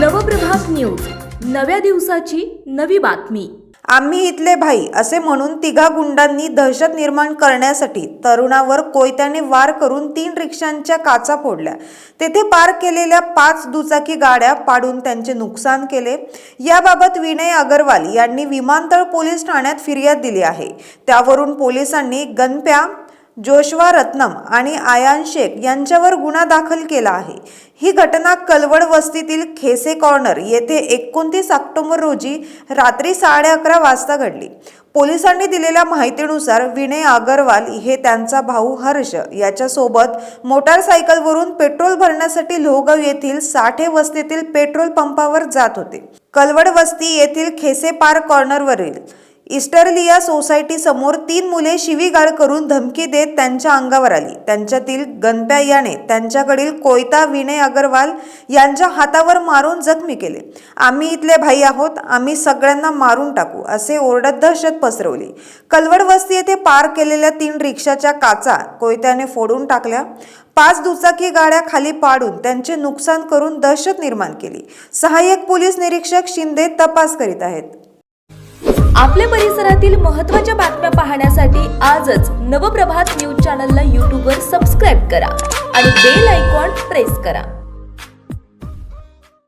नव्या दिवसाची नवी बातमी. आम्ही इथले भाई असे म्हणून तिघा गुंडांनी दहशत निर्माण करण्यासाठी तरुणावर कोयत्याने वार करून तीन रिक्षांच्या काचा फोडल्या. तेथे पार्क केलेल्या पाच दुचाकी गाड्या पाडून त्यांचे नुकसान केले. याबाबत विनय अगरवाल यांनी विमानतळ पोलीस ठाण्यात फिर्याद दिली आहे. त्यावरून पोलिसांनी गणप्या जोशवा रत्नम आणि आयान शेख यांच्यावर गुन्हा दाखल केला आहे. ही घटना कलवड वस्तीतील खेसे कॉर्नर येथे एकोणतीस ऑक्टोबर रोजी रात्री साडे अकरा वाजता घडली. पोलिसांनी दिलेल्या माहितीनुसार विनय अगरवाल हे त्यांचा भाऊ हर्ष याच्यासोबत मोटारसायकलवरून पेट्रोल भरण्यासाठी लोहगाव येथील साठे वस्तीतील पेट्रोल पंपावर जात होते. कलवड वस्ती येथील खेसे पार्क कॉर्नरवरील इस्टर्लिया सोसायटी समोर तीन मुले शिवीगाळ करून धमकी देत त्यांच्या अंगावर आली. त्यांच्यातील गणप्या याने त्यांच्याकडील कोयता विनय अगरवाल यांच्या हातावर मारून जखमी केले. आम्ही इथले भाई आहोत आम्ही सगळ्यांना मारून टाकू असे ओरडत दहशत पसरवली. कलवड वस्ती येथे पार्क केलेल्या तीन रिक्षाच्या काचा कोयत्याने फोडून टाकल्या. पाच दुचाकी गाड्या खाली पाडून त्यांचे नुकसान करून दहशत निर्माण केली. सहाय्यक पोलीस निरीक्षक शिंदे तपास करीत आहेत. आपल्या परिसरातील महत्त्वाच्या बातम्या पाहण्यासाठी आजच नवप्रभात न्यूज चॅनलला यूट्यूबवर सबस्क्राईब करा आणि बेल आयकॉन प्रेस करा.